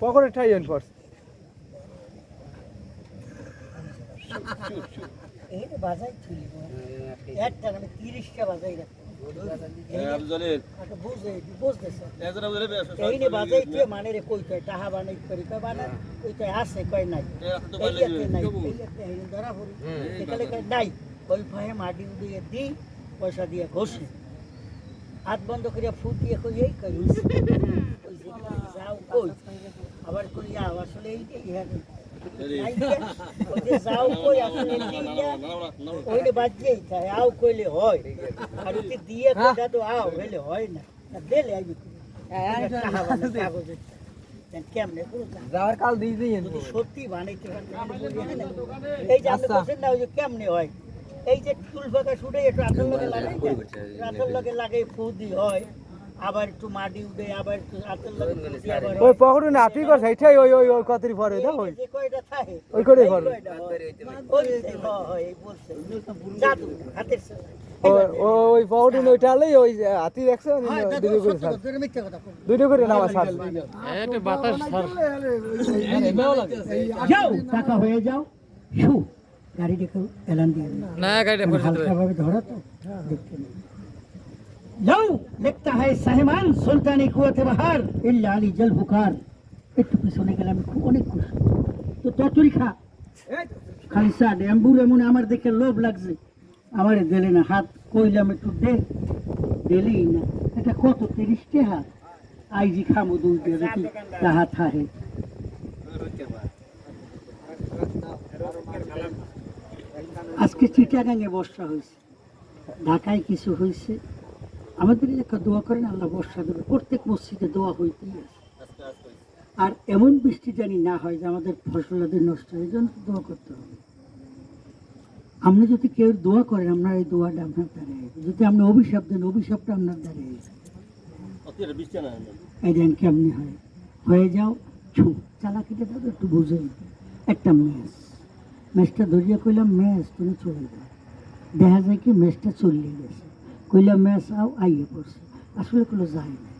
পকেটে আমি তিরিশটা বাজাই আচ্ছা, আছে কয় নাই। পয়সা দিয়ে ঘষে। হাত বন্ধ করিয়া ফুট দিয়ে কই এই কই যাও কই? আবার কই যাও আসলে এই যাও কই আসলে ওইটা বাজেই খায় আও কইলে হয়। আর ওকে দিয়ে কইটা তো আও হইলে হয় না। না দিলে আইবি কেমনে যাওয়ার কাল দিয়ে দিয়ে সত্যি বানাইতে। এই যে আপনি বলছেন না ওই যে কেমনে হয়? এই যে চুল ফাঁকা শুটে একটু আঠের লগে লাগাই আঠের লগে। ফুদি হয় আবার একটু মাটি উঠে আবার একটু আঠের লগে আবার ওই। পকেটে নাতি করছে এটাই ওই ওই ওই কতরি পরে দাও ওই। যে কয়টা থাকে, ওই কয়টাই এই করে। কয়টা ওই যে, হয়, এই বলছে। জাদু, হাতের ওই ওই ওইটা আলেই ওই যে হাতি দেখছে হয়, দুটো করে ছাড় এটা করে ছাড় যাও টাকা হয়ে যাও। শু। গাড়ি দেখো এলান দিয়ে না গাড়িটা পরিশোধ হালকা ভাবে ধরা তো দেখতে নেই। যাও লিখতা হয় সাহেমান সুলতানি কুয়াতে বাহার ইল্লা আলী জল বুকার একটু পিছনে গেলাম খুব অনেক খুশি। তো ততরি খা। খালি সাড এমন আমার দেখে লোভ লাগছে। আমার দিলে না হাত কইলাম একটু দে। দিলেই না। এটা কত তিরিশ টাকা আইজি খামো দুই দিয়ে দেখি তাহা আজকে চিটাগাঙে বর্ষা হয়েছে। ঢাকায় কিছু হয়েছে। আমাদের এলাকা দোয়া করেন, আল্লাহ বর্ষা দেবে। প্রত্যেক মসজিদে দোয়া হইতেই আছে। আর এমন বৃষ্টি জানি না হয় যে আমাদের ফসলাদের নষ্ট হয়ে জন্য দোয়া করতে হবে। আপনি যদি কেউ দোয়া করেন, আপনার এই দোয়াটা আপনার দ্বারে আসবে। যদি আপনি অভিশাপ দেন, অভিশাপটা আপনার দ্বারে। এই দেন কেমনি হয়? হয়ে যাও, ছু। চালাকিটা একটু বুঝে একটা ম্যাচ ম্যাচটা ধরিয়া কইলাম ম্যাচ তুমি চলে যাও দেখা যায় কি ম্যাচটা চলিয়ে গেছে কইলাম ম্যাচ আও আইয়ে পড়ছে আসলে কোনো যায় না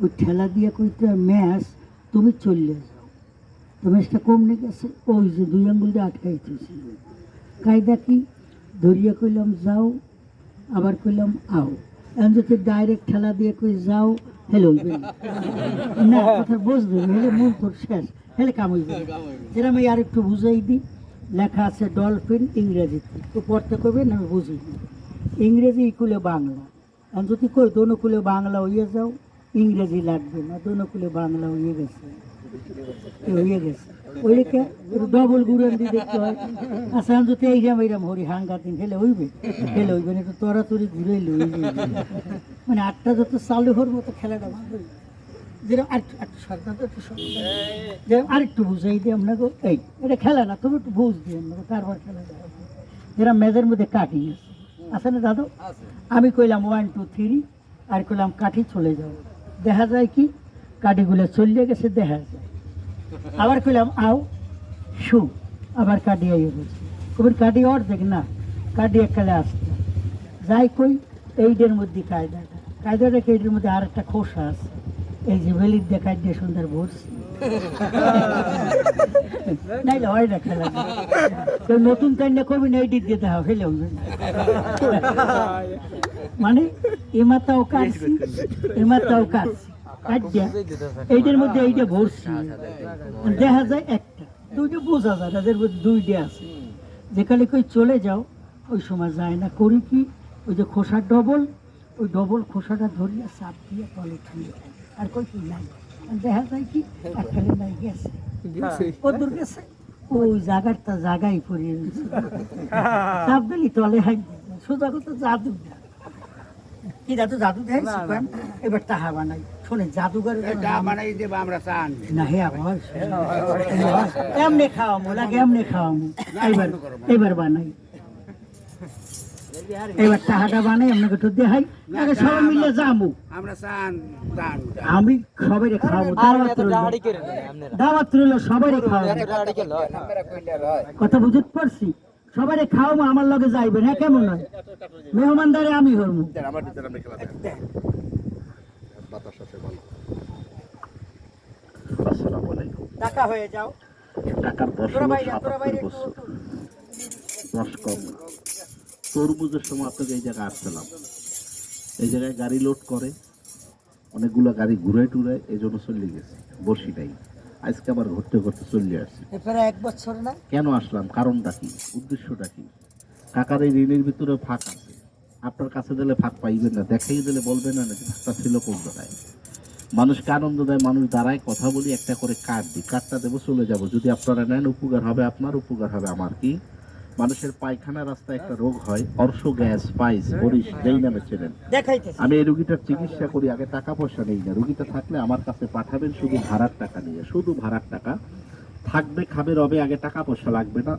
ওই ঠেলা দিয়ে কইতে ম্যাচ তুমি চলে যাও তো ম্যাচটা কমনে গেছে ওই যে দুই আঙ্গুল দিয়ে আটকাই দিয়েছিল কায়দা কি ধরিয়া কইলাম যাও আবার কইলাম আও এখন যদি ডাইরেক্ট ঠেলা দিয়ে কই যাও হেলে হইবে না। না কথা বুঝবে হেলে মন তোর শেষ হেলে কাম হইবে না। যেরকম আমি আর একটু বুঝাই দিই লেখা আছে ডলফিন ইংরেজিতে। তো পড়তে কবে না আমি বুঝি? ইংরেজি ইকুলে বাংলা। এখন যদি কই, দোনো কুলে বাংলা হইয়ে যাও, ইংরেজি লাগবে না, দোনো কুলে বাংলা হইয়ে গেছে। হয়ে গেছে। ওইকে ডবল গুড়ান দিয়ে দেখতে হয়। আচ্ছা আমি যদি এইরাম এইরাম হরি হাঙ্গা দিন খেলে হইবে? খেলে হইবে না তো তরাতরি ঘুরে লই মানে আটটা যত চালু হওয়ার মতো খেলাটা ভালো। যেরকম আর একটু সরকার তো একটু যেরকম আরেকটু বুঝাই দিই আপনাকে। এই এটা খেলা না তবে একটু বুঝ দিই আপনাকে তারপর খেলা যেরকম মেজের মধ্যে কাটি আছে। আছে না দাদু? আমি কইলাম ওয়ান টু থ্রি আর কইলাম কাঠি চলে যাও। দেখা যায় কি কাঠিগুলো চলিয়ে গেছে দেখা যায়। আবার কইলাম আও শু। আবার কাটি আইয়ে বলছি কবির কাটি অর্ধেক না কাটি এককালে আসতে যাই কই এইটার মধ্যে কায়দাটা। কায়দাটা কি এইটার মধ্যে আর একটা খোসা আছে। এই যে বেলির দিয়ে কাটিয়ে সুন্দর ভরছি নাইলে হয় না খেলা। তো নতুন কান্না করবি না এইটি দিতে হবে। ফেলে মানে এমাতাও কাটছি এমাতাও কাটছি। কাটিয়া এইটার মধ্যে এইটা ভরছি। দেখা যায় একটা। দুইটা বোঝা যায়, তাদের মধ্যে দুইটা আছে। যেখানে কই চলে যাও, ওই সময় যায় না। করি কি? ওই যে খোসার ডবল ওই ডবল খোসাটা ধরিয়া চাপ দিয়ে তলে ঠুয়ে আর কই কি নাই? দেখা যায় কি একখানে নাই গেছে। কদূর গেছে। ওই জায়গাটা জায়গায় পড়িয়ে দিচ্ছে চাপ দিলি তলে হাই সোজা কথা জাদু না কি জাদু? দেয়? এবার তাহা বানাই। শোনে জাদুঘর বানাই। দেবো আমরা চান। না হে আবার। এমনি খাওয়ামো লাগে এমনি খাওয়ামো। এবার এবার বানাই। এবার টাকাটা বানাই আপনাকে একটু দেখাই। আগে সবাই মিলে যাব। আমরা চান চান। আমি সবাই খাওয়াবো। দাওয়াত রইল। দাওয়াত রইল সবাই খাওয়াবো। কথা বুঝতে পারছি? সবাই খাওয়াবো আমার লগে যাইবেন। হ্যাঁ কেমন নয় মেহমানদারে আমি হরমু টাকা হয়ে যাও। টাকার দশ কম। তরমুজের সময় আপনাকে এই জায়গায় আসছিলাম এই জায়গায় গাড়ি লোড করে অনেকগুলো গাড়ি ঘুরে টুরে এই জন্য চলে গেছে। বসি নাই। আজকে আবার ঘুরতে ঘুরতে চলে আসছে। এক বছর না? কেন আসলাম? কারণটা কি? উদ্দেশ্যটা কি? কাকার এই ঋণের ভিতরে ফাঁক আছে। আপনার কাছে দিলে ফাঁক পাইবেন না। দেখাই দিলে বলবেন না নাকি ফাঁকটা ছিল কোন জায়গায়। মানুষকে আনন্দ দেয় মানুষ দাঁড়ায় কথা বলি একটা করে কার্ড দিই। কার্ডটা দেবো চলে যাব। যদি আপনারা নেন উপকার হবে। আপনার উপকার হবে। আমার কি? মানুষের পায়খানা রাস্তায় একটা রোগ হয় অর্শ গ্যাস পাইস হরিশ যেই নামে চেনেন। আমি এই রুগীটার চিকিৎসা করি আগে টাকা পয়সা নেই না। রুগীটা থাকলে আমার কাছে পাঠাবেন শুধু ভাড়ার টাকা নিয়ে। শুধু ভাড়ার টাকা। থাকবে খাবে রবে আগে টাকা পয়সা লাগবে না।